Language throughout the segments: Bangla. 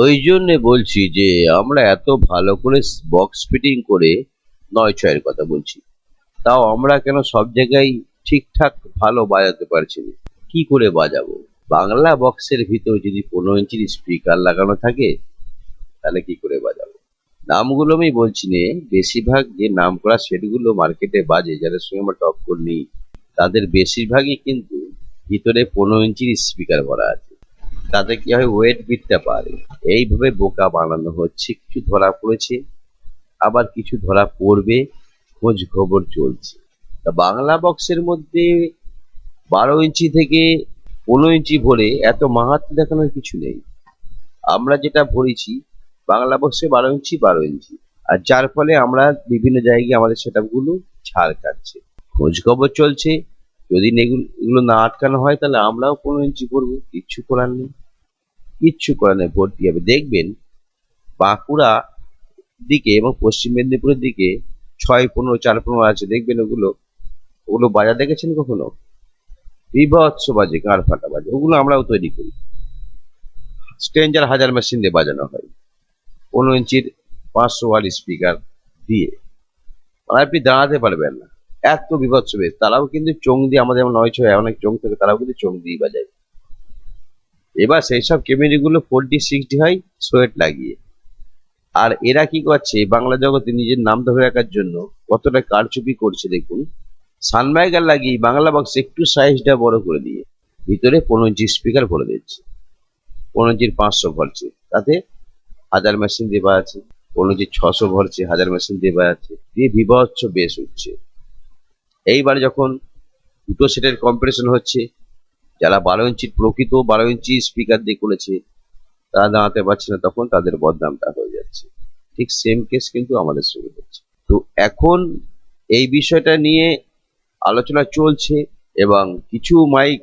ওই জন্যে বলছি যে, আমরা এত ভালো করে বক্স ফিটিং করে নয় ছয়ের কথা বলছি। তাও আমরা কেন সব জায়গায় ঠিকঠাক ভালো বাজাতে পারছি না? কি করে বাজাবো? বাংলা বক্সের ভিতর যদি পনেরো ইঞ্চির স্পিকার লাগানো থাকে, তাহলে কি করে বাজাবো? নামগুলো আমি বলছি নে, বেশিরভাগ যে নাম করা সেটগুলো মার্কেটে বাজে, যাদের সঙ্গে আমরা টপ নেই তাদের বেশিরভাগই কিন্তু ভিতরে পনেরো ইঞ্চির স্পিকার ভরা আছে। তাতে কি হয় ওয়েট বিটটা পারে এইভাবে বোকা বানানো হচ্ছে, কিছু ধরা পড়েছে, আবার কিছু ধরা পড়বে, খোঁজ খবর চলছে। তা বাংলা বক্সের মধ্যে বারো ইঞ্চি থেকে পনেরো ইঞ্চি ভরে এত মাহাত্ম দেখানোর কিছু নেই। আমরা যেটা ভরেছি, বাংলা বক্সে বারো ইঞ্চি বারো ইঞ্চি। আর যার ফলে আমরা বিভিন্ন জায়গায় আমাদের সেট ছাড় কাটছে খোঁজ খবর চলছে যদি এগুলো না আটকানো হয়, তাহলে আমরাও পনেরো ইঞ্চি ভরবো। কিচ্ছু করার নেই। কিচ্ছু করার নেই, ভর্তি হবে। দেখবেন, বাঁকুড়া দিকে এবং পশ্চিম মেদিনীপুরের দিকে ছয় পনেরো, চার পনেরো আছে। দেখবেন ওগুলো ওগুলো বাজার দেখেছেন কখনো? বিভৎস বাজে গাঁড় ফাটা বাজে। ওগুলো আমরাও তৈরি করি। স্ট্রেঞ্জার হাজার মেশিন দিয়ে বাজানো হয়, পনেরো ইঞ্চির পাঁচশো ওয়াট স্পিকার দিয়ে, আর আপনি দাঁড়াতে পারবেন না। এত বিভৎস বেশ। তারাও কিন্তু চোং দিয়ে আমাদের যেমন নয় ছয়, অনেক চোং থাকে, তারাও কিন্তু চোং দিয়ে বাজায়। এবার সেই সব ক্যামেরাগুলো ফোরটি, সিক্সটি হয়, সোয়েট লাগিয়ে। আর এরা কি করছে, বাংলা জগতে নিজের নাম ধরে রাখার জন্য কতটা কারচুপি করছে দেখুন। সানমাইকার লাগিয়ে বাংলা বক্স একটু সাইজটা বড় করে দিয়ে ভিতরে পনেরো ইঞ্চি স্পিকার ভরে দিচ্ছে পনেরো ইঞ্চির পাঁচশো ভরছে। তাতে হাজার মেশিন দেওয়া আছে, পনেরো ইঞ্চির ছশো ভরছে, হাজার মেশিন দেওয়া আছে। দিয়ে বিভৎস বেশ উঠছে এইবারে যখন দুটো সেটের কম্পিটিশন হচ্ছে, যারা বারো ইঞ্চির প্রকৃত বারো ইঞ্চি স্পিকার দিয়ে করেছে তারা দাঁড়াতে পারছে না, তখন তাদের বদনামটা হয়ে যাচ্ছে। ঠিক সেম কেস কিন্তু আমাদের সঙ্গে হচ্ছে। তো এখন এই বিষয়টা নিয়ে আলোচনা চলছে এবং কিছু মাইক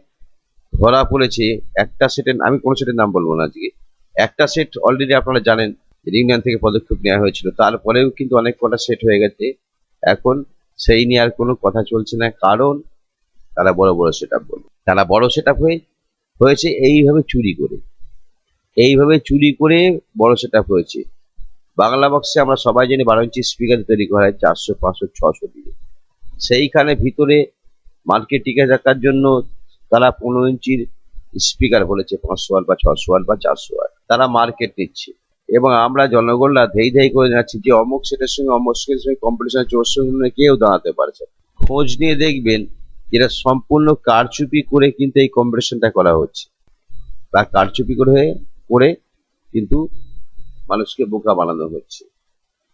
ধরা পড়েছে। একটা সেটের আমি কোনো সেটের নাম বলব না আজকে। একটা সেট অলরেডি আপনারা জানেন রিউনিয়ন থেকে পদক্ষেপ নেওয়া হয়েছিল। তারপরেও কিন্তু অনেক কটা সেট হয়ে গেছে। এখন সেই নিয়ে আর কোনো কথা চলছে না। কারণ তারা বড় বড় সেট আপ বলে। তারা বড় সেট আপ হয়ে, হয়েছে এইভাবে চুরি করে। এইভাবে চুরি করে বড় সেট আপ হয়েছে। বাংলা বক্সে আমরা সবাই জানি বারো ইঞ্চি স্পিকার তৈরি করা হয় চারশো, পাঁচশো, ছশো দিয়ে। সেইখানে ভিতরে মার্কেট টিকে থাকার জন্য তারা পনেরো ইঞ্চির স্পিকার বলেছে, পাঁচশো ওয়াট বা ছশো ওয়াট বা চারশো ওয়াট। তারা মার্কেট নিচ্ছে। এবং আমরা জনগণরা ধেই ধেই করে যাচ্ছি যে অমুক সেটের সঙ্গে অমুক সেটের সঙ্গে কম্পিটিশন সঙ্গে কেউ দাঁড়াতে পারছে খোঁজ নিয়ে দেখবেন যেটা সম্পূর্ণ কারচুপি করে কিন্তু এই কম্পিটিশনটা করা হচ্ছে। বা কারচুপি করে করে কিন্তু মানুষকে বোকা বানানো হচ্ছে।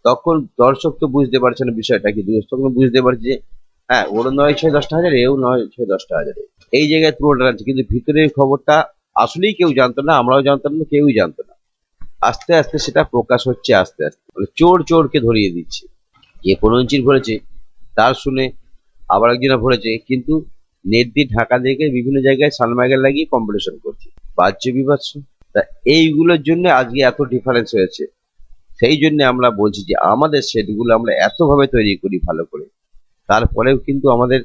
তখন দর্শক তো বুঝতে পারছে না বিষয়টা কি, দর্শক বুঝতে পারছে যে হ্যাঁ ওর নয় ছয় দশটা হাজারে, এও নয় ছয় দশটা হাজারে। এই জায়গায় তুলনাটা আছে কিন্তু ভিতরের খবরটা আসলেই কেউ জানতো না, আমরাও জানতাম না, কেউই জানতো না। আস্তে আস্তে সেটা প্রকাশ হচ্ছে আস্তে আস্তে। মানে চোর চোরকে ধরিয়ে দিচ্ছে। যে পনেরো ইঞ্চির ভরেছে, তার শুনে আবার একজনে ভরেছে, কিন্তু নেট দিয়ে ঢাকা দেখে বিভিন্ন জায়গায় সানমাইগার লাগিয়ে কম্পিটিশন করছে। বাহ্য বিভৎস। তা এইগুলোর জন্য আজকে এত ডিফারেন্স হয়েছে। সেই জন্য আমরা বলছি যে আমাদের সেটগুলো আমরা এতভাবে তৈরি করি ভালো করে, তারপরেও কিন্তু আমাদের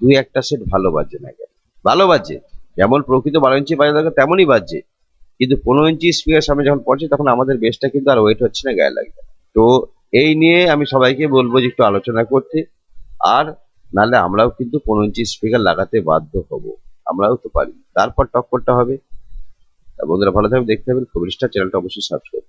দুই একটা সেট ভালো বাজছে না কেন? ভালো বাজছে যেমন প্রকৃত বারো ইঞ্চি বাজে দরকার তেমনই বাজছে কিন্তু পনেরো ইঞ্চি স্পিকার সামনে যখন পড়ছে, তখন আমাদের বেসটা কিন্তু আর ওয়েট হচ্ছে না, গায়ে লাগবে তো এই নিয়ে আমি সবাইকে বলব যে একটু আলোচনা করতে। আর নালে আমরাও কিন্তু পনেরো ইঞ্চি স্পিকার লাগাতে বাধ্য হব। আমরাও তো পারি। তারপর টক্করটা হবে। বন্ধুরা ভালো থাকবে দেখতে হবে খুব চ্যানেলটা অবশ্যই সাবস্ক্রাইব